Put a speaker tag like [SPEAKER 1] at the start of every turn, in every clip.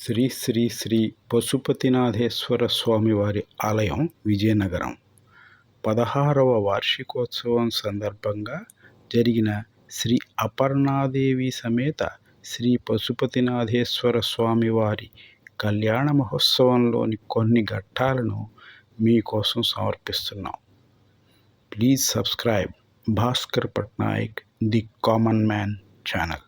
[SPEAKER 1] శ్రీ శ్రీ శ్రీ పశుపతినాథేశ్వర స్వామివారి ఆలయం విజయనగరం. పదహారవ వార్షికోత్సవం సందర్భంగా జరిగిన శ్రీ అపర్ణాదేవి సమేత శ్రీ పశుపతినాథేశ్వర స్వామివారి కళ్యాణ మహోత్సవంలోని కొన్ని ఘట్టాలను మీకోసం సమర్పిస్తున్నాం.
[SPEAKER 2] Please subscribe Bhaskar Patnaik the common man channel.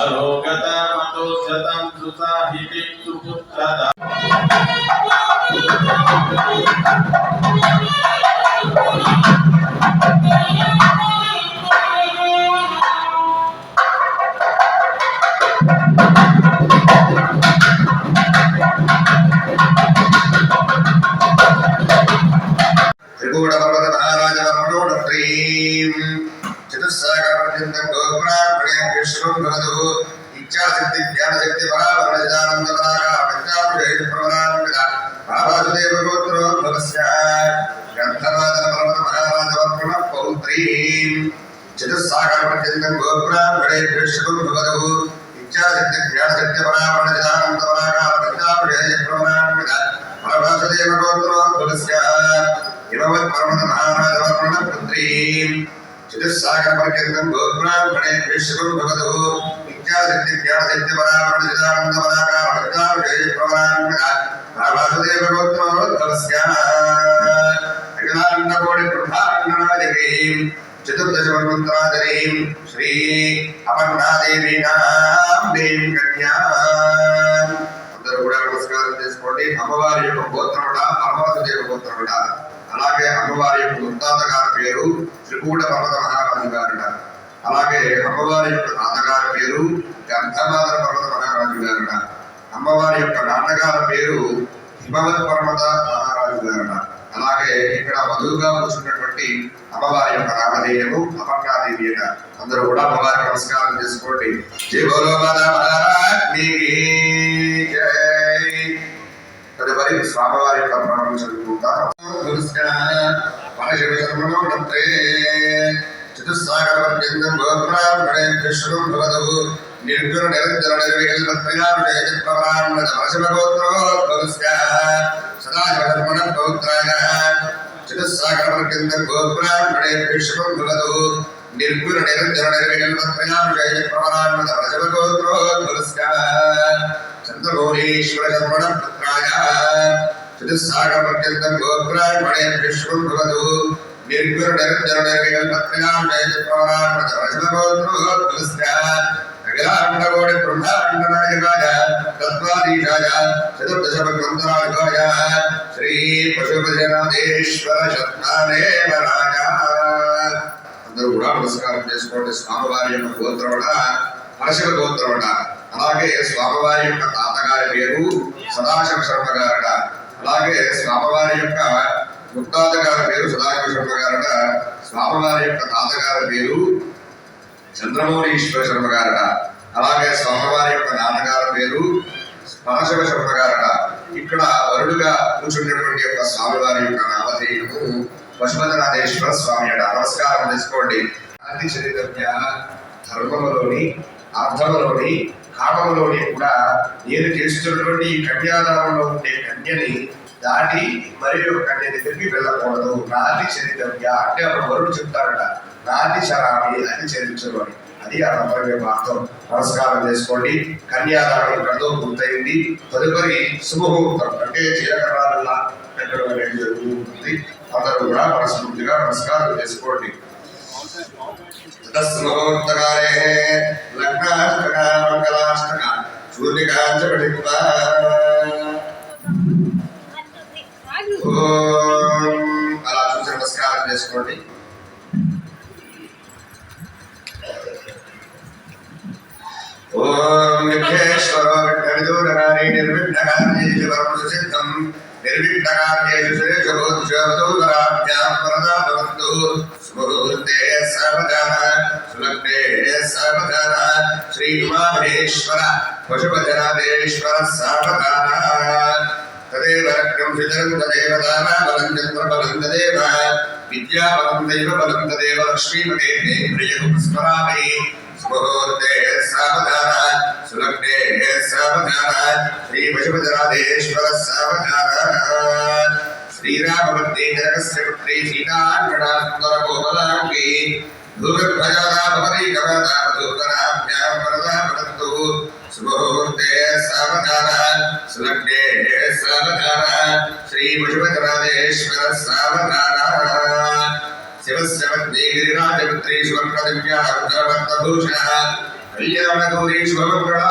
[SPEAKER 2] अरोगत मतो शतं सुसाहिते सुपुत्रदा
[SPEAKER 3] त्रिकूटपर्वतमहाराजवर्मणोडत्रीं चतुस्सागरपर्यन्तं गोपुरान् చతుస్సాగరపర్యంతం గోపురాణే విశ్వం భవతు ఇచ్ఛాశక్తి జ్ఞానశక్తి పరావరణిదానంద పరాగా పంచాభిషేక ప్రవరాన్విత మహావాసుదేవ గోత్రోద్భవస్య గ్రంథవాదన పర్వత మహారాజ వర్మణ పౌత్రీం. చతుస్సాగరపర్యంతం గోపురాణే విశ్వం భవతు. ఇచ్ఛాశక్తి జ్ఞానశక్తి పరావరణిదానంద పరాగా పంచాభిషేక ప్రవరాన్విత మహావాసుదేవ గోత్రోద్భవస్య ఇమవత్ పర్వత మహారాజవర్మణ పుత్రీం. చతుస్సాగర పర్యంతం గోబ్రాహ్మణే విశ్వం భవతు విద్యాశక్తి జ్ఞానశక్తి పరావరణ చిదానంద పరాకార అందరూ కూడా నమస్కారం చేసుకోండి. అమ్మవారి యొక్క గోత్రముడ పరమవాసుదేవ గోత్రముడ. అలాగే అమ్మవారి యొక్క ముత్తాత గారు పేరు త్రికూట పర్వత మహారాజు గారుడ అలాగే అమ్మవారి యొక్క నాన్నగారి పేరు గంధమాధర పర్వత మహారాజు గారుడ అమ్మవారి యొక్క నాన్నగారి పేరు హిమవత్ పర్వత మహారాజు గారుడ అలాగే ఇక్కడ వధువుగా కూర్చున్నటువంటి అమ్మవారి యొక్క నామధేయము అపర్ణాదేవి అట అందరూ కూడా అమ్మవారి నమస్కారం చేసుకోండి. జై బోలో తదుపరి స్వామివారి యొక్క ప్రణవం చదువుకుంటాం. మనశివశర్మణోడంతే చతుస్సాగర పర్యంతం గోబ్రాహ్మణే విష్ణుం భవతు నిర్గుణ నిరంజన నిర్వికల్పత్రియాభిషేక ప్రవరాన్మత వశమగోత్రోద్భవస్య సదాశివశర్మణ గోత్రాయ చతుస్సాగర పర్యంతం గోబ్రాహ్మణే విష్ణుం భవతు నిర్గుణ నిరంజన నిర్వికల్పత్రియాభిషేక ప్రవరాన్మత వశమగోత్రోద్భవస్య చంద్రగౌరీశ్వర శర్మణ పుత్రాయ చతుస్సాగర పర్యంతం గోబ్రాహ్మణే విష్ణుం భవతు. నిర్గుణ నిరంజన నిర్వికల్పత్రియాభిషేక ప్రవరాన్మత వశమగోత్రోద్భవస్య అఖిలాండకోటి బ్రహ్మాండనాయకాయ తత్వాధీశాయ చతుర్దశ భగవంతరాజాయ శ్రీ పశుపతినాథేశ్వర శత్నాదేవరాయ అందరూ కూడా నమస్కారం చేసుకోండి. స్వామివారి యొక్క గోత్రముడ హర్షల గోత్రముడ అలాగే స్వామివారి యొక్క తాతగారి పేరు సదాశివ శర్మ గారట. అలాగే స్వామివారి యొక్క ముత్తాత గారి పేరు సదాశివ గారట స్వామివారి యొక్క తాతగారి పేరు చంద్రమౌళీశ్వర శర్మ గారట. అలాగే స్వామివారి యొక్క నాన్నగారి పేరు పరశివ శర్మ గారట. ఇక్కడ వరుడుగా కూర్చున్నటువంటి యొక్క స్వామివారి యొక్క నామధేయము పశుపతినాథేశ్వర స్వామి అట. నమస్కారం చేసుకోండి. అతి చరిత్ర ధర్మములోని అర్థంలోని కామములోని కూడా నేను చేస్తున్నటువంటి ఈ కన్యాదానంలో ఉండే కన్యని దాటి మరి ఒక కన్య దగ్గరికి వెళ్ళకూడదు. నాటి చరితవ్య అంటే అప్పుడు వరుడు చెప్తారట నాటి చరామి అని చరించరు అని అది ఆ మంత్రం. యొక్క అర్థం నమస్కారం చేసుకోండి. కన్యాదానం ఇక్కడతో పూర్తయింది తదుపరి శుభముహూర్తం అంటే చీరకరాలల్లా పెట్టడం అనేది జరుగుతూ ఉంటుంది అందరూ కూడా మనస్ఫూర్తిగా నమస్కారం చేసుకోండి. तस्मोत्तकाले लग्नाष्टक मङ्गलाष्टक चूर्णिकां च पठित्वा ఓం అలా చూసి నమస్కారం చేసుకోండి ఓం విఘ్నేశ్వర విఘ్నవిదూరకారి నిర్విఘ్నకార్యేషు పరమసుసిద్ధం నిర్విఘ్నకార్యేషు సురేషభూతిశోభదూరాభ్యాం వరదా భవంతు స్మృతే సర్వదాన సులగ్నే సర్వదాన శ్రీ ఉమామహేశ్వర పశుపతినాథేశ్వర సావధాన తదేవ రక్తం సుజరం తదేవ దానా బలం చంద్ర బలం తదేవ విద్యా బలం దైవ బలం తదేవ లక్ష్మీపదే ప్రియస్మరామి స్మహోర్తే సావధాన సులగ్నే సావధాన శ్రీ పశుపతినాథేశ్వర సావధాన శ్రీరామవర్తే జనకస్య పుత్రీ సీతాన్వడా సుందర వరదా భవంతు శుభముహూర్తే సావధాన. సులగ్నే సావధాన. శ్రీ పశుపతినాథేశ్వర సావధాన. శివస్య పత్ని గిరిరాజపుత్రీ స్వర్ణదివ్యాభూషణ కళ్యాణగౌరీ శుభమంగళా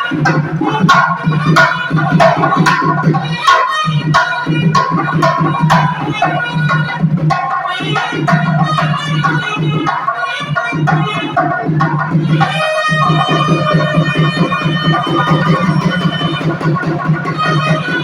[SPEAKER 3] శ్రీ పశుపతినాథేశ్వర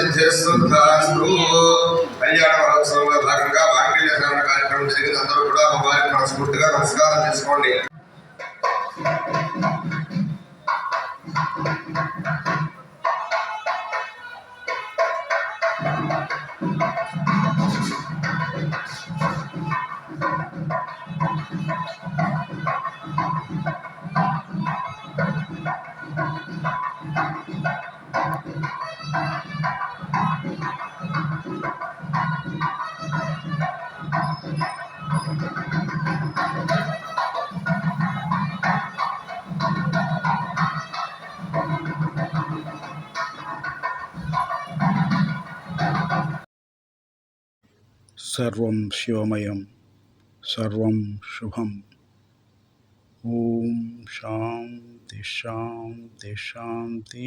[SPEAKER 3] సావధాన కళ్యాణ మహోత్సవంలో భాగంగా వాంగిల్య కార్యక్రమం జరిగింది. అందరూ కూడా అమ్మవారికి మనస్ఫూర్తిగా నమస్కారం చేసుకోండి.
[SPEAKER 1] సర్వం శివమయం సర్వం శుభం। ఓం శాంతి శాంతి శాంతి।